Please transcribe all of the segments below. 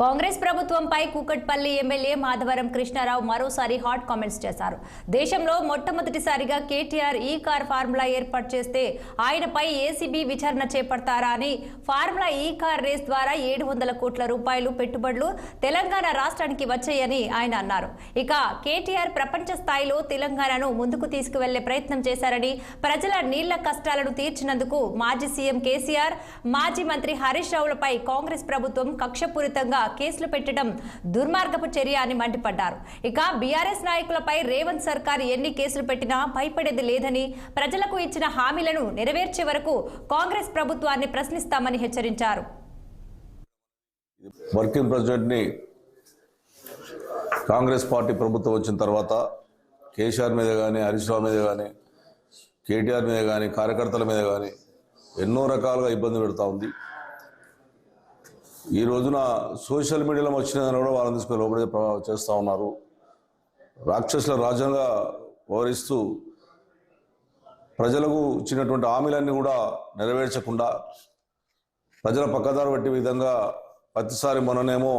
కాంగ్రెస్ ప్రభుత్వంపై కూకట్పల్లి ఎమ్మెల్యే మాధవరం కృష్ణారావు మరోసారి hot comments చేశారు. దేశంలో మొట్టమొదటిసారిగా కేటీఆర్ ఈ కార్ ఫార్ములా ఏర్పాటు చేస్తే ఆయనపై ఏసీబీ విచారణ చేపడతారా అని ఫార్ములా ఈ కార్ రేస్ ద్వారా ఏడు వందల కోట్ల రూపాయలు పెట్టుబడులు తెలంగాణ రాష్ట్రానికి వచ్చాయని ఆయన అన్నారు. ఇక కేటీఆర్ ప్రపంచ స్థాయిలో తెలంగాణను ముందుకు తీసుకువెళ్ళే ప్రయత్నం చేశారని ప్రజల నీళ్ళ కష్టాలను తీర్చినందుకు మాజీ సీఎం కేసీఆర్ మాజీ మంత్రి హరీష్ రావులపై కాంగ్రెస్ ప్రభుత్వం కక్షపూరితంగా కేసులు పెట్టడం దుర్మార్గపు చర్య అని మండిపడ్డారు. ఇక బీఆర్ఎస్ నాయకులపై రేవంత్ సర్కార్ ఎన్ని కేసులు పెట్టినా భయపడేది లేదని ప్రజలకు ఇచ్చిన హామీలను నెరవేర్చే వరకు కాంగ్రెస్ ప్రభుత్వాన్ని ప్రశ్నిస్తామని హెచ్చరించారు. వర్కింగ్ ప్రెసిడెంట్ని కాంగ్రెస్ పార్టీ ప్రభుత్వం వచ్చిన తర్వాత కేసీఆర్ మీద కానీ హరీష్ రావు మీద కానీ కేటీఆర్ మీద కానీ కార్యకర్తల మీద కానీ ఎన్నో రకాలుగా ఇబ్బంది పెడతా ఉంది. ఈ రోజున సోషల్ మీడియాలో వచ్చిన కూడా వాళ్ళని తీసుకొని లోపలికి చేస్తూ ఉన్నారు. రాక్షసుల రాజ్యంగా వ్యవహరిస్తూ ప్రజలకు ఇచ్చినటువంటి హామీలన్నీ కూడా నెరవేర్చకుండా ప్రజల పక్కదారు పట్టే విధంగా ప్రతిసారి మొన్ననేమో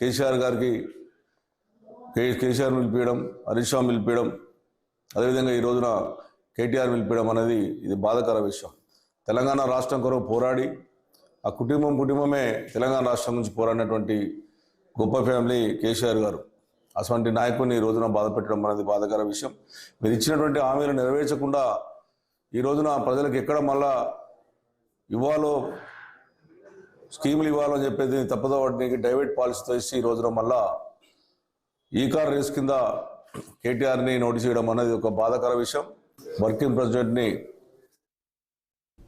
కేసీఆర్ గారికి కే కేసీఆర్ పిలిపించడం హరీష్ రావు పిలిపించడం అదేవిధంగా ఈ రోజున కేటీఆర్ పిలిపించడం అనేది ఇది బాధాకర విషయం. తెలంగాణ రాష్ట్రం కొరకు పోరాడి ఆ కుటుంబం కుటుంబమే తెలంగాణ రాష్ట్రం నుంచి పోరాడినటువంటి గొప్ప ఫ్యామిలీ కేసీఆర్ గారు. అటువంటి నాయకుడిని ఈ రోజున బాధపెట్టడం అనేది బాధాకర విషయం. మీరు ఇచ్చినటువంటి హామీలు నెరవేర్చకుండా ఈ రోజున ప్రజలకు ఎక్కడ మళ్ళా ఇవ్వాలో స్కీములు ఇవ్వాలో అని చెప్పేది తప్పదో వాటికి డైవర్ట్ పాలసీతో ఇచ్చి ఈ రోజున మళ్ళా ఈ కార్ రేస్ కింద కేటీఆర్ని నోటీస్ చేయడం అనేది ఒక బాధాకర విషయం. వర్కింగ్ ప్రెసిడెంట్ని